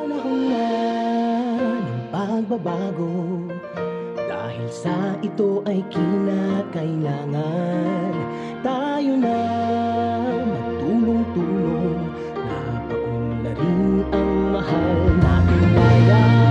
Panahon na ng pagbabago. Dahil sa ito ay kinakailangan. Tayo na magtulong-tulong Napaunlarin ang mahal nating bayan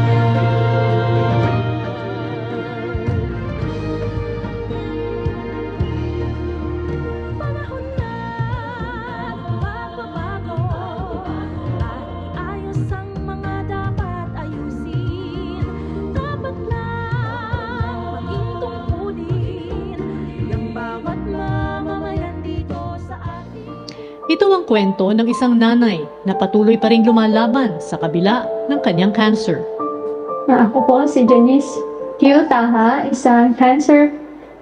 Ito ang kwento ng isang nanay na patuloy pa rin lumalaban sa kabila ng kanyang cancer. Ako po si Janice Q. Taha, isang cancer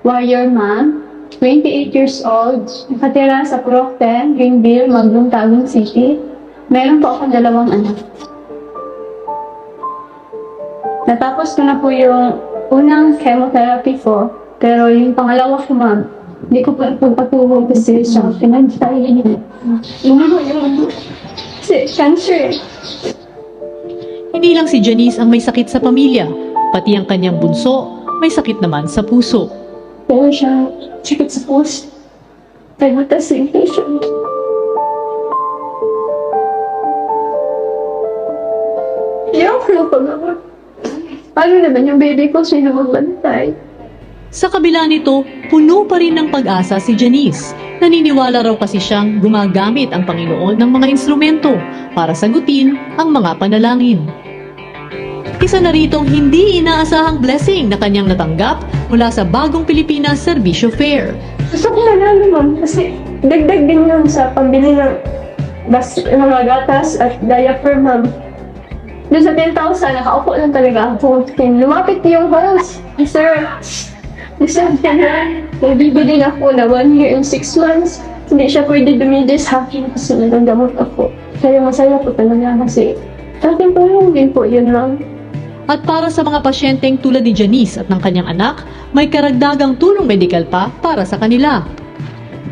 warrior mom, 28 years old, nakatira sa Procten, Greenville, Maglung, Tagum City. Meron po akong dalawang anak. Natapos ko na po yung unang chemotherapy ko, pero yung pangalawa ko, ma'am, hindi ko pa po patuloy kasi siya pinagtay. Hindi ko yung kasi cancer. Hindi lang si Janice ang may sakit sa pamilya, pati ang kanyang bunso may sakit naman sa puso. Meron siyang sakit sa puso. Hypertension. Ayaw ko lang pag Paano naman yung baby ko sino magbantay? Sa kabila nito, puno pa rin ng pag-asa si Janice. Naniniwala raw kasi siyang gumagamit ang Panginoon ng mga instrumento para sagutin ang mga panalangin. Isa na ritong hindi inaasahang blessing na kanyang natanggap mula sa Bagong Pilipinas Servisyo Fair. Gusto ko manalo ma'am kasi dagdag din yun sa pambili ng bas, mga gatas at diaper ma'am. Doon sa 10,000, nakaupo lang talaga ako. Lumapit yung host. Sir, Sabi niya, nagbibili na ako na one year and six months. Hindi siya pwede dumidi sa akin kasi nagagamot ako. Kaya masaya po talaga kasi ating tulong din po yun lang. At para sa mga pasyenteng tulad ni Janice at ng kanyang anak, may karagdagang tulong medikal pa para sa kanila.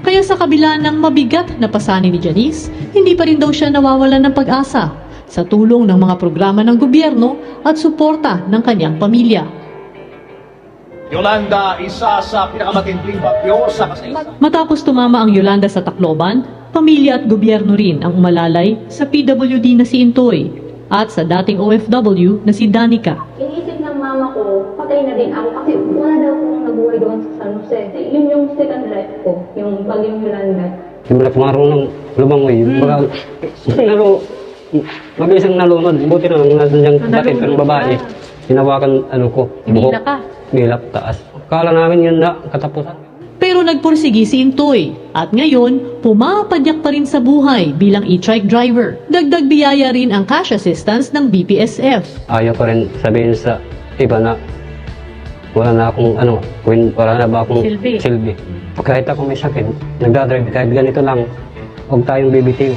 Kaya sa kabila ng mabigat na pasanin ni Janice, hindi pa rin daw siya nawawalan ng pag-asa sa tulong ng mga programa ng gobyerno at suporta ng kanyang pamilya. Yolanda, isa sa pinakamatinding bagyo sa kasaysayan. Matapos tumama ang Yolanda sa Tacloban, pamilya at gobyerno rin ang umalalay sa PWD na si Intoy at sa dating OFW na si Danica. Iniisip ng mama ko, patay na din ako kasi wala daw akong nabuhay doon sa San Jose. Yun yung second life ko, yung bagyong Yolanda. Simula pa marunong lumangoy. Baga, pero mabilis ang nalunod. Buti na lang nasa niyang batid ng babae. Hinawakan ano ko. Hinila ka. Nilap taas. Kala namin yun na katapusan. Pero nagpursigi si Intoy at ngayon pumapadyak pa rin sa buhay bilang e-trike driver. Dagdag biyaya rin ang cash assistance ng BPSF. Ayaw ko rin sabihin sa iba na wala na akong ano, win, wala na ba akong Silbi. silbi. Kahit ako may sakit, nagdadrive, kahit ganito lang, huwag tayong bibitiw.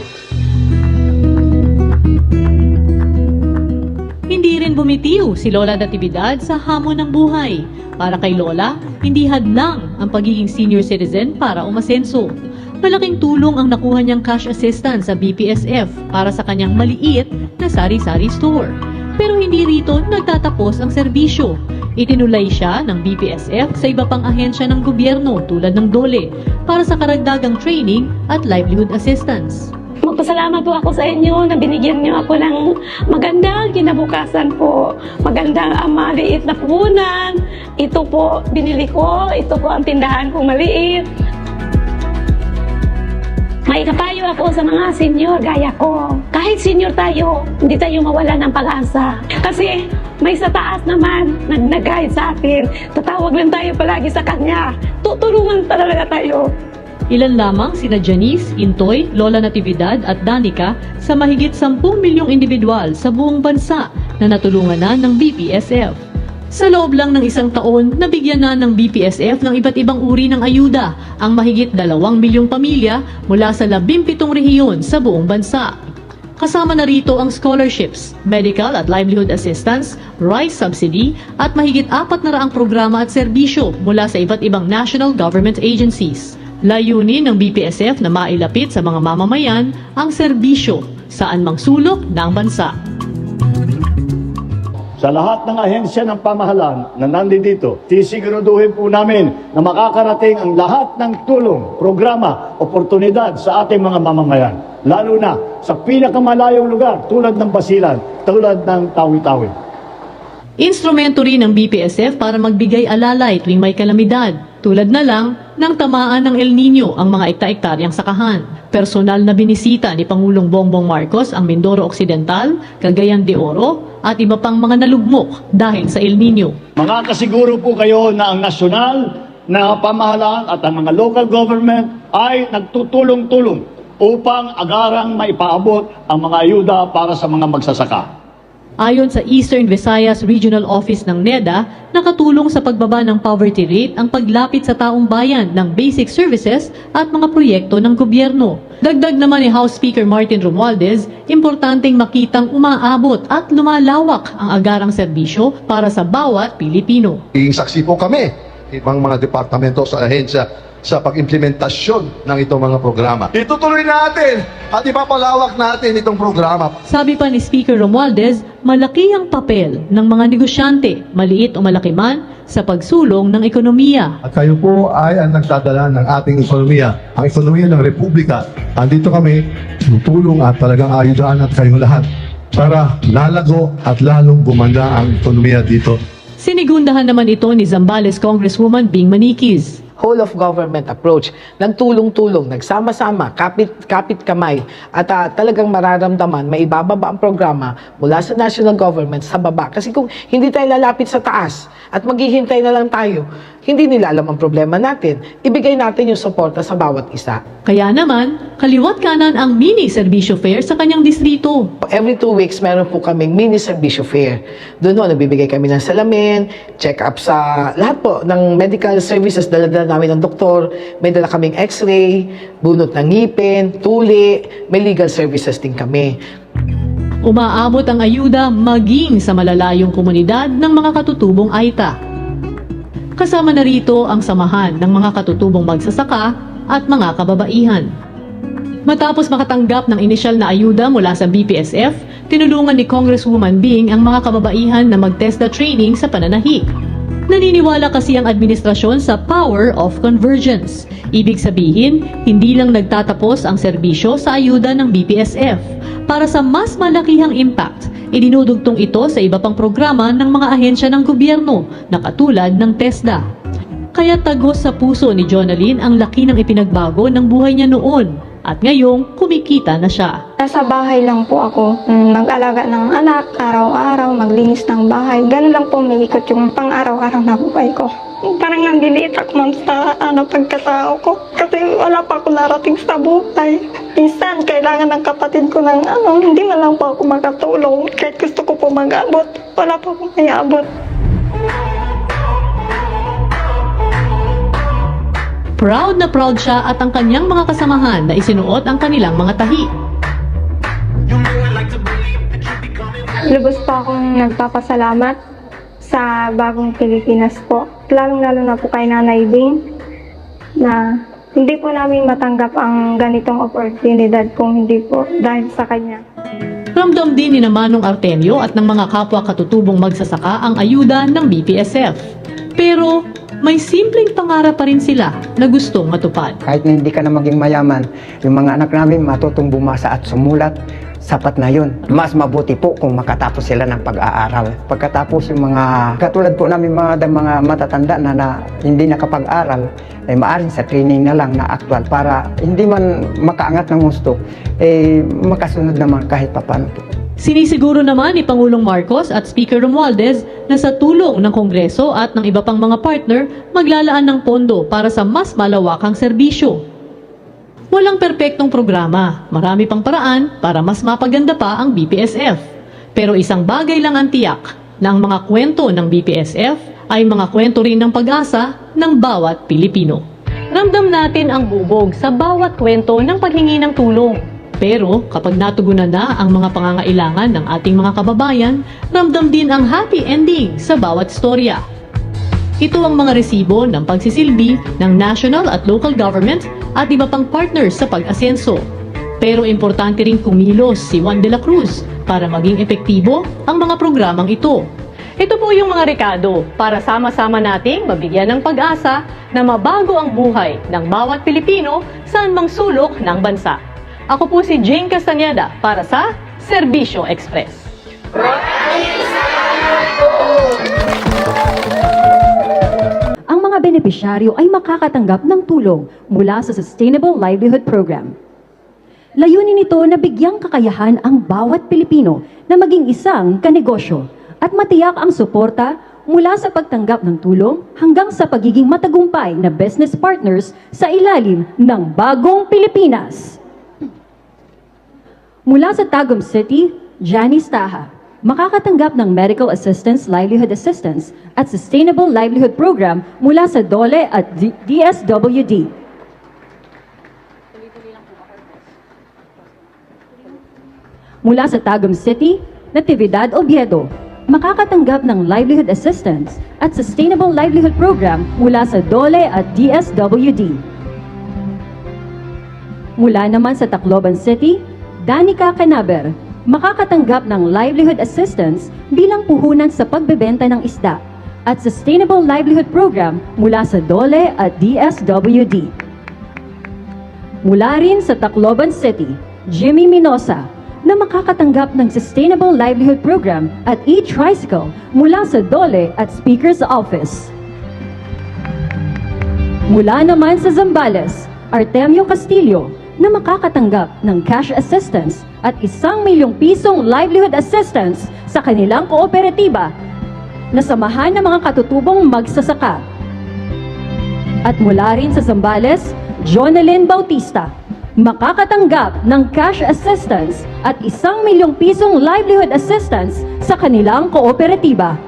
Bumitiw si Lola Natividad sa hamon ng buhay. Para kay Lola, hindi hadlang ang pagiging senior citizen para umasenso. Malaking tulong ang nakuha niyang cash assistance sa BPSF para sa kanyang maliit na sari-sari store. Pero hindi rito nagtatapos ang serbisyo. Itinulay siya ng BPSF sa iba pang ahensya ng gobyerno tulad ng DOLE para sa karagdagang training at livelihood assistance. Magpasalamat po ako sa inyo na binigyan niyo ako ng magandang kinabukasan po. Magandang uh, maliit na puhunan. Ito po binili ko. Ito po ang tindahan kong maliit. May kapayo ako sa mga senior gaya ko. Kahit senior tayo, hindi tayo mawala ng pag-asa. Kasi may sa taas naman nag nag-guide sa atin. Tatawag lang tayo palagi sa kanya. Tutulungan talaga tayo. Ilan lamang sina Janice, Intoy, Lola Natividad at Danica sa mahigit 10 milyong individual sa buong bansa na natulungan na ng BPSF. Sa loob lang ng isang taon, nabigyan na ng BPSF ng iba't ibang uri ng ayuda ang mahigit 2 milyong pamilya mula sa 17 rehiyon sa buong bansa. Kasama na rito ang scholarships, medical at livelihood assistance, rice subsidy at mahigit apat na raang programa at serbisyo mula sa iba't ibang national government agencies. Layunin ng BPSF na mailapit sa mga mamamayan ang serbisyo saan mang sulok ng bansa. sa lahat ng ahensya ng pamahalaan na nandito, sisiguraduhin po namin na makakarating ang lahat ng tulong, programa, oportunidad sa ating mga mamamayan. Lalo na sa pinakamalayong lugar tulad ng Basilan, tulad ng Tawi-Tawi. Instrumento rin ng BPSF para magbigay alalay tuwing may kalamidad, tulad na lang ng tamaan ng El Nino ang mga ekta-ektaryang sakahan. Personal na binisita ni Pangulong Bongbong Marcos ang Mindoro Occidental, Cagayan de Oro at iba pang mga nalugmok dahil sa El Nino. Makakasiguro po kayo na ang nasyonal na pamahalaan at ang mga local government ay nagtutulong-tulong upang agarang maipaabot ang mga ayuda para sa mga magsasaka. Ayon sa Eastern Visayas Regional Office ng NEDA, nakatulong sa pagbaba ng poverty rate ang paglapit sa taong bayan ng basic services at mga proyekto ng gobyerno. Dagdag naman ni House Speaker Martin Romualdez, importanteng makitang umaabot at lumalawak ang agarang serbisyo para sa bawat Pilipino. Iging saksi po kami, ibang mga departamento sa ahensya sa pag-implementasyon ng itong mga programa. Itutuloy natin at ipapalawak natin itong programa Sabi pa ni Speaker Romualdez, malaki ang papel ng mga negosyante, maliit o malaki man, sa pagsulong ng ekonomiya. At kayo po ay ang nagdadala ng ating ekonomiya, ang ekonomiya ng Republika. Andito kami, tutulong at talagang ayudaan at kayong lahat para lalago at lalong gumanda ang ekonomiya dito. Sinigundahan naman ito ni Zambales Congresswoman Bing Maniquez. Whole of government approach. Nagtulong-tulong, nagsama-sama, kapit, kapit kamay, at ah, talagang mararamdaman, maibababa ang programa mula sa national government sa baba. Kasi kung hindi tayo lalapit sa taas at maghihintay na lang tayo, hindi nila alam ang problema natin. Ibigay natin yung suporta sa bawat isa. Kaya naman, kaliwat kanan ang mini serbisyo fair sa kanyang distrito. Every two weeks, meron po kaming mini serbisyo fair. Doon ho, nagbibigay kami ng salamin, check-up sa lahat po ng medical services, dala-dala namin ng doktor, may dala kaming x-ray, bunot ng ngipin, tuli, may legal services din kami. Umaabot ang ayuda maging sa malalayong komunidad ng mga katutubong Aita. Kasama na rito ang samahan ng mga katutubong magsasaka at mga kababaihan. Matapos makatanggap ng inisyal na ayuda mula sa BPSF, tinulungan ni Congresswoman Bing ang mga kababaihan na mag-TESDA training sa pananahik. Naniniwala kasi ang administrasyon sa power of convergence. Ibig sabihin, hindi lang nagtatapos ang serbisyo sa ayuda ng BPSF. Para sa mas malakihang impact, idinudugtong ito sa iba pang programa ng mga ahensya ng gobyerno na katulad ng TESDA. Kaya tagos sa puso ni Jonalyn ang laki ng ipinagbago ng buhay niya noon at ngayong kumikita na siya. Nasa bahay lang po ako. Mm, Mag-alaga ng anak, araw-araw, maglinis ng bahay. Ganun lang po umiikot yung pang-araw-araw na buhay ko. Parang nandiliit ako ma'am sa ano, pagkatao ko. Kasi wala pa ako narating sa buhay. Minsan, kailangan ng kapatid ko ng ano, hindi man lang po ako makatulong. Kahit gusto ko po mag-abot, wala pa akong may abot. Proud na proud siya at ang kanyang mga kasamahan na isinuot ang kanilang mga tahi. Lubos po akong nagpapasalamat sa bagong Pilipinas po. Lalong-lalo na po kay Nanay Bing na hindi po namin matanggap ang ganitong oportunidad kung hindi po dahil sa kanya. Ramdam din ni na Manong Artemio at ng mga kapwa katutubong magsasaka ang ayuda ng BPSF. Pero may simpleng pangarap pa rin sila na gustong matupad. Kahit na hindi ka na maging mayaman, yung mga anak namin matutong bumasa at sumulat, sapat na yun. Mas mabuti po kung makatapos sila ng pag-aaral. Pagkatapos yung mga, katulad po namin mga, mga matatanda na, na hindi nakapag-aral, ay maaring sa training na lang na actual para hindi man makaangat ng gusto, eh makasunod naman kahit papano po. Sinisiguro naman ni Pangulong Marcos at Speaker Romualdez na sa tulong ng Kongreso at ng iba pang mga partner, maglalaan ng pondo para sa mas malawakang serbisyo. Walang perpektong programa, marami pang paraan para mas mapaganda pa ang BPSF. Pero isang bagay lang ang tiyak na ang mga kwento ng BPSF ay mga kwento rin ng pag-asa ng bawat Pilipino. Ramdam natin ang bubog sa bawat kwento ng paghingi ng tulong. Pero kapag natugunan na ang mga pangangailangan ng ating mga kababayan, ramdam din ang happy ending sa bawat storya. Ito ang mga resibo ng pagsisilbi ng national at local government at iba pang partners sa pag-asenso. Pero importante rin kumilos si Juan de la Cruz para maging epektibo ang mga programang ito. Ito po yung mga rekado para sama-sama nating mabigyan ng pag-asa na mabago ang buhay ng bawat Pilipino saan mang sulok ng bansa. Ako po si Jane Castaneda para sa Serbisyo Express. ang mga benepisyaryo ay makakatanggap ng tulong mula sa Sustainable Livelihood Program. Layunin nito na bigyang kakayahan ang bawat Pilipino na maging isang kanegosyo at matiyak ang suporta mula sa pagtanggap ng tulong hanggang sa pagiging matagumpay na business partners sa ilalim ng bagong Pilipinas. Mula sa Tagum City, Janice Taha, makakatanggap ng Medical Assistance Livelihood Assistance at Sustainable Livelihood Program mula sa DOLE at D- DSWD. Mula sa Tagum City, Natividad Oviedo, makakatanggap ng Livelihood Assistance at Sustainable Livelihood Program mula sa DOLE at DSWD. Mula naman sa Tacloban City, Danica Canaber, makakatanggap ng livelihood assistance bilang puhunan sa pagbebenta ng isda at Sustainable Livelihood Program mula sa DOLE at DSWD. Mula rin sa Tacloban City, Jimmy Minosa, na makakatanggap ng Sustainable Livelihood Program at e-tricycle mula sa DOLE at Speaker's Office. Mula naman sa Zambales, Artemio Castillo na makakatanggap ng cash assistance at isang milyong pisong livelihood assistance sa kanilang kooperatiba na samahan ng mga katutubong magsasaka. At mula rin sa Zambales, Jonalyn Bautista, makakatanggap ng cash assistance at isang milyong pisong livelihood assistance sa kanilang kooperatiba.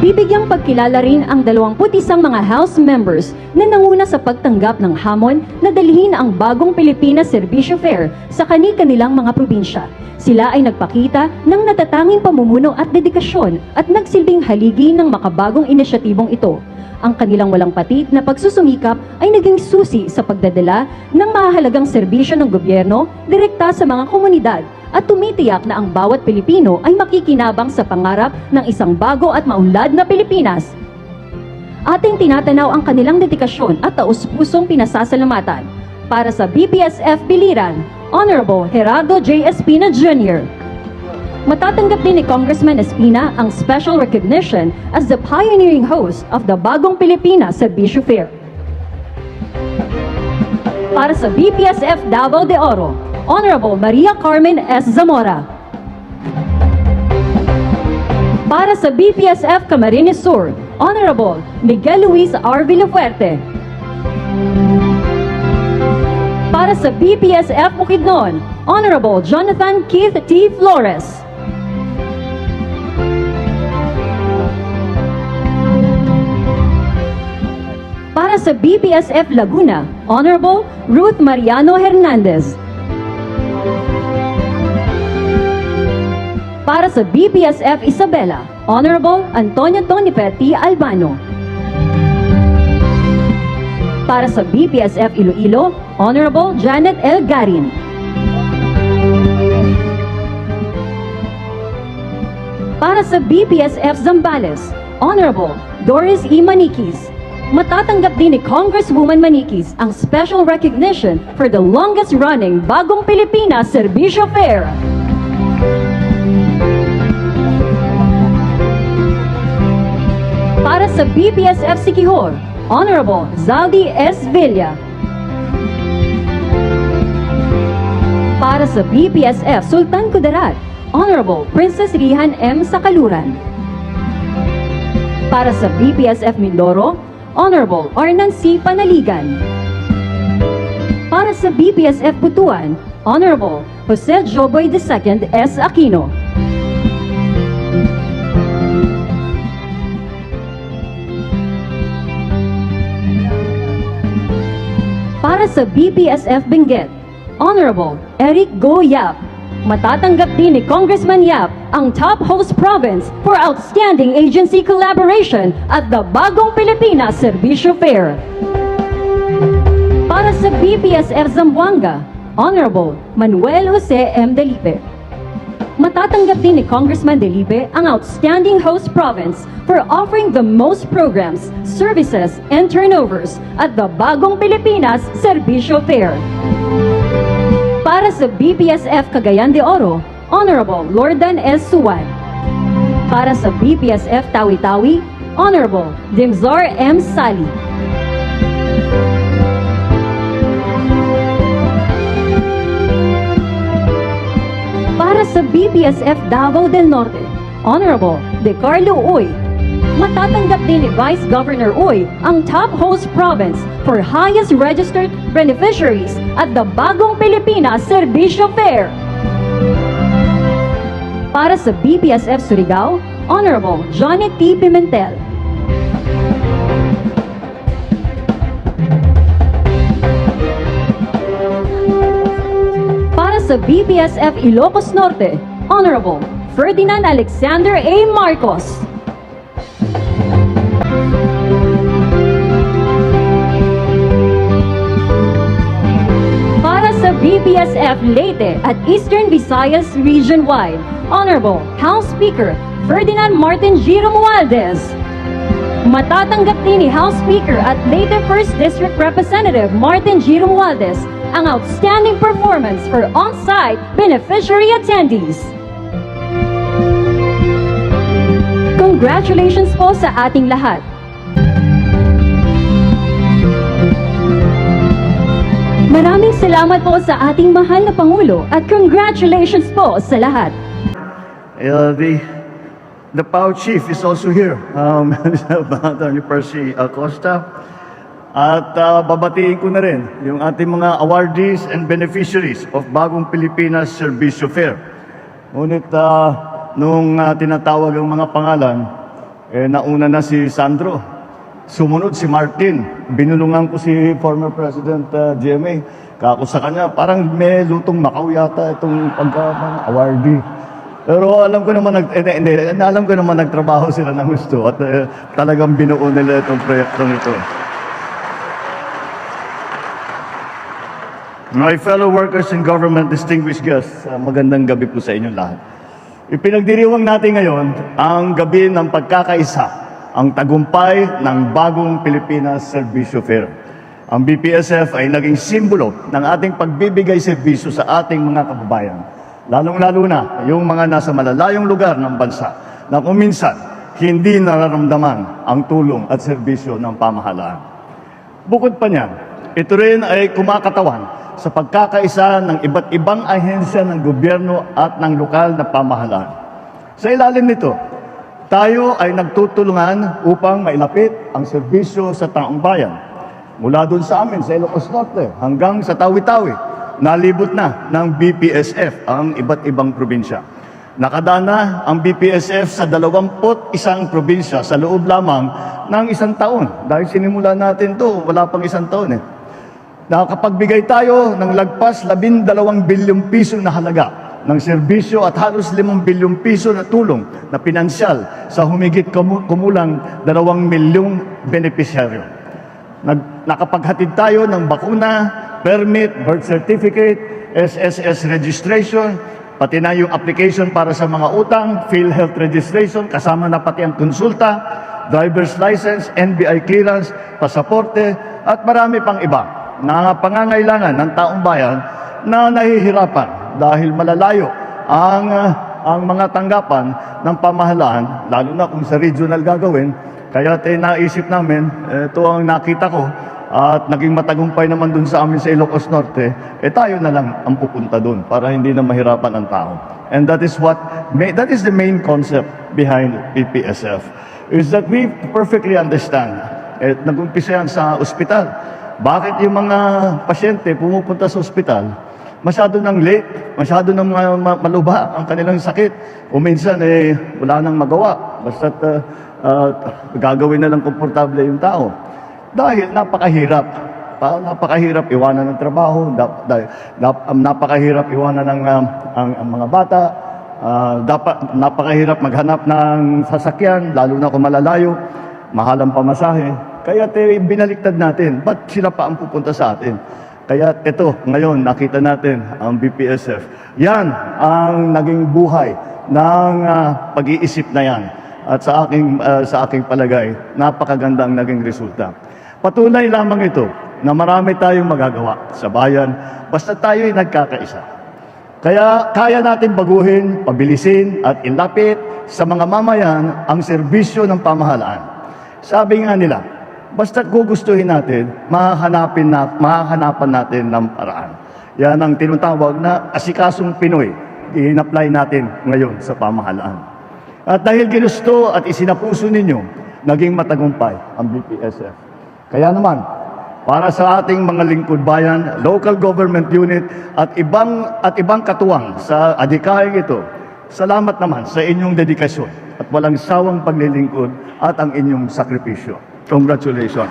Bibigyang pagkilala rin ang 21 mga House members na nanguna sa pagtanggap ng hamon na dalhin ang bagong Pilipinas Servicio Fair sa kani-kanilang mga probinsya. Sila ay nagpakita ng natatanging pamumuno at dedikasyon at nagsilbing haligi ng makabagong inisyatibong ito. Ang kanilang walang patid na pagsusumikap ay naging susi sa pagdadala ng mahalagang serbisyo ng gobyerno direkta sa mga komunidad at tumitiyak na ang bawat Pilipino ay makikinabang sa pangarap ng isang bago at maunlad na Pilipinas. Ating tinatanaw ang kanilang dedikasyon at taus-pusong pinasasalamatan para sa BPSF Biliran, Honorable Gerardo J. Espina Jr. Matatanggap din ni Congressman Espina ang special recognition as the pioneering host of the Bagong Pilipinas Servisyo Fair. Para sa BPSF Davao de Oro, Honorable Maria Carmen S. Zamora. Para sa BPSF Camarines Sur, Honorable Miguel Luis R. Villafuerte. Para sa BPSF Bukidnon, Honorable Jonathan Keith T. Flores. Para sa BPSF Laguna, Honorable Ruth Mariano Hernandez. Para sa BPSF Isabela, Honorable Antonio Tonipetti Albano. Para sa BPSF Iloilo, Honorable Janet L. Garin. Para sa BPSF Zambales, Honorable Doris E. Manikis. Matatanggap din ni Congresswoman Manikis ang special recognition for the longest running Bagong Pilipinas Servisyo Fair. Para sa BPSF Sikihor, Honorable Zaldi S. Villa. Para sa BPSF Sultan Kudarat, Honorable Princess Rihan M. Sakaluran. Para sa BPSF Mindoro, Honorable Arnan C. Panaligan. Para sa BPSF Butuan, Honorable Jose Joboy II S. Aquino. Para sa BPSF Benguet, Honorable Eric Go Yap. Matatanggap din ni Congressman Yap ang Top Host Province for Outstanding Agency Collaboration at the Bagong Pilipinas Servisyo Fair. Para sa BPSF Zamboanga, Honorable Manuel Jose M. Delipe. Matatanggap din ni Congressman Delibe ang Outstanding Host Province for offering the most programs, services, and turnovers at the Bagong Pilipinas Servicio Fair. Para sa BPSF Cagayan de Oro, Honorable Lordan S. Suwan. Para sa BPSF Tawi-Tawi, Honorable Dimzar M. Sali. Para sa BPSF Davao del Norte, Honorable De Carlo Uy. Matatanggap din ni Vice Governor Uy ang Top Host Province for highest registered beneficiaries at the Bagong Pilipinas Servicio Fair. Para sa BPSF Surigao, Honorable Johnny T. Pimentel. Sa BPSF Ilocos Norte, Honorable Ferdinand Alexander A. Marcos. Para sa BPSF Leyte at Eastern Visayas Region-wide, Honorable House Speaker Ferdinand Martin G. Romualdez. Matatanggap din ni House Speaker at Leyte 1st District Representative Martin G. Romualdez ang outstanding performance for on-site beneficiary attendees. Congratulations po sa ating lahat. Maraming salamat po sa ating mahal na Pangulo at congratulations po sa lahat. Uh, the the POW chief is also here, um, Attorney Percy Acosta. At uh, babatiin ko na rin yung ating mga awardees and beneficiaries of Bagong Pilipinas Servicio Fair. Ngunit uh, nung uh, tinatawag ang mga pangalan, eh, nauna na si Sandro. Sumunod si Martin. Binulungan ko si former President uh, GMA. Kako sa kanya, parang may lutong Macau yata itong pagka mga awardee. Pero alam ko naman, nag, eh, hindi, hindi, alam ko naman nagtrabaho sila ng gusto at eh, talagang binuo nila itong proyektong ito. My fellow workers in government, distinguished guests, uh, magandang gabi po sa inyo lahat. Ipinagdiriwang natin ngayon ang gabi ng pagkakaisa, ang tagumpay ng bagong Pilipinas Servicio Fair. Ang BPSF ay naging simbolo ng ating pagbibigay serbisyo sa ating mga kababayan. Lalong-lalo na yung mga nasa malalayong lugar ng bansa na kung minsan hindi nararamdaman ang tulong at serbisyo ng pamahalaan. Bukod pa niyan, ito rin ay kumakatawan sa pagkakaisa ng iba't ibang ahensya ng gobyerno at ng lokal na pamahalaan. Sa ilalim nito, tayo ay nagtutulungan upang mailapit ang serbisyo sa taong bayan. Mula doon sa amin, sa Ilocos Norte, hanggang sa Tawi-Tawi, nalibot na ng BPSF ang iba't ibang probinsya. Nakadana ang BPSF sa 21 probinsya sa loob lamang ng isang taon. Dahil sinimula natin to, wala pang isang taon eh. Nakapagbigay tayo ng lagpas 12 bilyong piso na halaga ng serbisyo at halos 5 bilyong piso na tulong na pinansyal sa humigit kumu- kumulang 2 milyong benepisyaryo. Nag, nakapaghatid tayo ng bakuna, permit, birth certificate, SSS registration, pati na yung application para sa mga utang, PhilHealth registration, kasama na pati ang konsulta, driver's license, NBI clearance, pasaporte, at marami pang iba na pangangailangan ng taong bayan na nahihirapan dahil malalayo ang ah, ang mga tanggapan ng pamahalaan, lalo na kung sa regional gagawin. Kaya tayo naisip namin, ito ang nakita ko, at naging matagumpay naman dun sa amin sa Ilocos Norte, eh tayo na lang ang pupunta dun para hindi na mahirapan ang tao. And that is what, that is the main concept behind PPSF, is that we perfectly understand. Eh, nag-umpisa yan sa ospital. Bakit yung mga pasyente pumupunta sa ospital, masyado nang late, masyado nang ma- ma- maluba ang kanilang sakit. O minsan, eh, wala nang magawa. Basta uh, uh, gagawin na lang komportable yung tao. Dahil napakahirap. Pa, napakahirap iwanan ng trabaho, dap, dahil, dap, um, napakahirap iwanan ng um, ang, ang mga bata, Ah, dapat napakahirap maghanap ng sasakyan, lalo na kung malalayo, mahal ang pamasahe. Kaya te, binaliktad natin, ba't sila pa ang pupunta sa atin? Kaya ito, ngayon, nakita natin ang BPSF. Yan ang naging buhay ng ah, pag-iisip na yan. At sa aking, ah, sa aking palagay, napakaganda ang naging resulta. Patunay lamang ito na marami tayong magagawa sa bayan basta tayo'y nagkakaisa. Kaya kaya natin baguhin, pabilisin at ilapit sa mga mamayan ang serbisyo ng pamahalaan. Sabi nga nila, basta gugustuhin natin, mahahanapin na, mahahanapan natin ng paraan. Yan ang tinatawag na asikasong Pinoy. I-apply natin ngayon sa pamahalaan. At dahil ginusto at isinapuso ninyo, naging matagumpay ang BPSF. Kaya naman, para sa ating mga lingkod bayan, local government unit at ibang at ibang katuwang sa adhikayang ito, salamat naman sa inyong dedikasyon at walang sawang paglilingkod at ang inyong sakripisyo. Congratulations.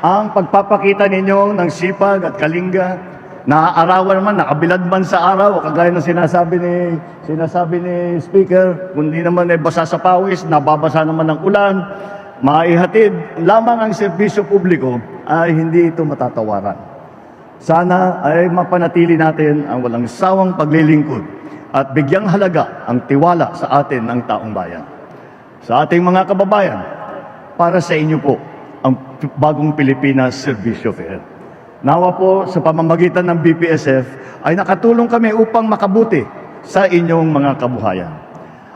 Ang pagpapakita ninyo ng sipag at kalinga, naaarawan naman, nakabilad man sa araw, kagaya ng sinasabi ni, sinasabi ni Speaker, kundi naman ay basa sa pawis, nababasa naman ng ulan, maihatid lamang ang serbisyo publiko ay hindi ito matatawaran. Sana ay mapanatili natin ang walang sawang paglilingkod at bigyang halaga ang tiwala sa atin ng taong bayan. Sa ating mga kababayan, para sa inyo po ang bagong Pilipinas Servisyo Fair. Nawa po sa pamamagitan ng BPSF ay nakatulong kami upang makabuti sa inyong mga kabuhayan.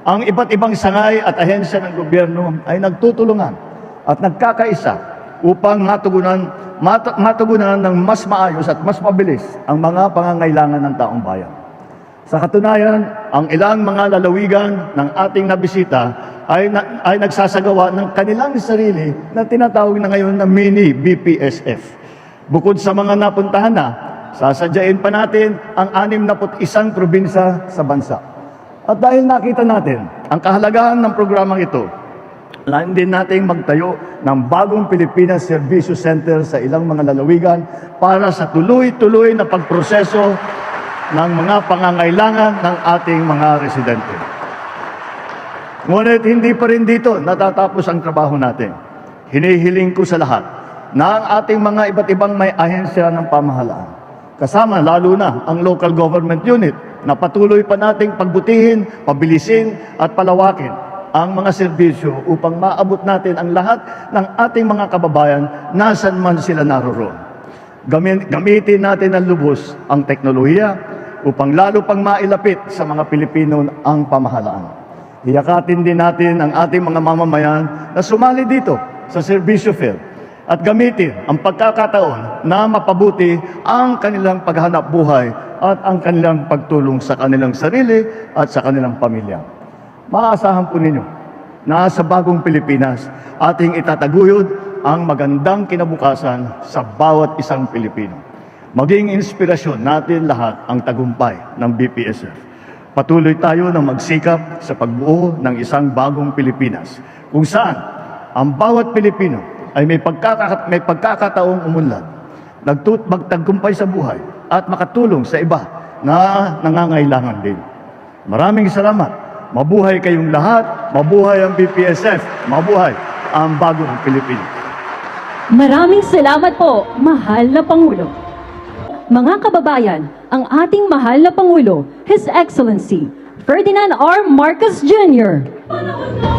Ang iba't ibang sangay at ahensya ng gobyerno ay nagtutulungan at nagkakaisa upang matugunan, mat- matugunan ng mas maayos at mas mabilis ang mga pangangailangan ng taong bayan. Sa katunayan, ang ilang mga lalawigan ng ating nabisita ay, na, ay nagsasagawa ng kanilang sarili na tinatawag na ngayon na mini BPSF. Bukod sa mga napuntahan na, sasadyain pa natin ang 61 probinsya sa bansa. At dahil nakita natin ang kahalagahan ng programang ito, Lain din nating magtayo ng bagong Pilipinas Servicio Center sa ilang mga lalawigan para sa tuloy-tuloy na pagproseso ng mga pangangailangan ng ating mga residente. Ngunit hindi pa rin dito natatapos ang trabaho natin. Hinihiling ko sa lahat na ang ating mga iba't ibang may ahensya ng pamahalaan, kasama lalo na ang local government unit, na patuloy pa nating pagbutihin, pabilisin at palawakin ang mga serbisyo upang maabot natin ang lahat ng ating mga kababayan nasan man sila naroroon. Gamitin natin ang lubos ang teknolohiya upang lalo pang mailapit sa mga Pilipino ang pamahalaan. Iyakatin din natin ang ating mga mamamayan na sumali dito sa Servisyo Fair at gamitin ang pagkakataon na mapabuti ang kanilang paghanap buhay at ang kanilang pagtulong sa kanilang sarili at sa kanilang pamilya. Maaasahan po ninyo na sa bagong Pilipinas, ating itataguyod ang magandang kinabukasan sa bawat isang Pilipino. Maging inspirasyon natin lahat ang tagumpay ng BPSF. Patuloy tayo na magsikap sa pagbuo ng isang bagong Pilipinas kung saan ang bawat Pilipino ay may, pagkaka- may pagkakataong umunlad, nagtut magtagumpay sa buhay at makatulong sa iba na nangangailangan din. Maraming salamat. Mabuhay kayong lahat. Mabuhay ang BPSF. Mabuhay ang bagong Pilipinas. Maraming salamat po, mahal na Pangulo. Mga kababayan, ang ating mahal na Pangulo, His Excellency, Ferdinand R. Marcos Jr. Panahon na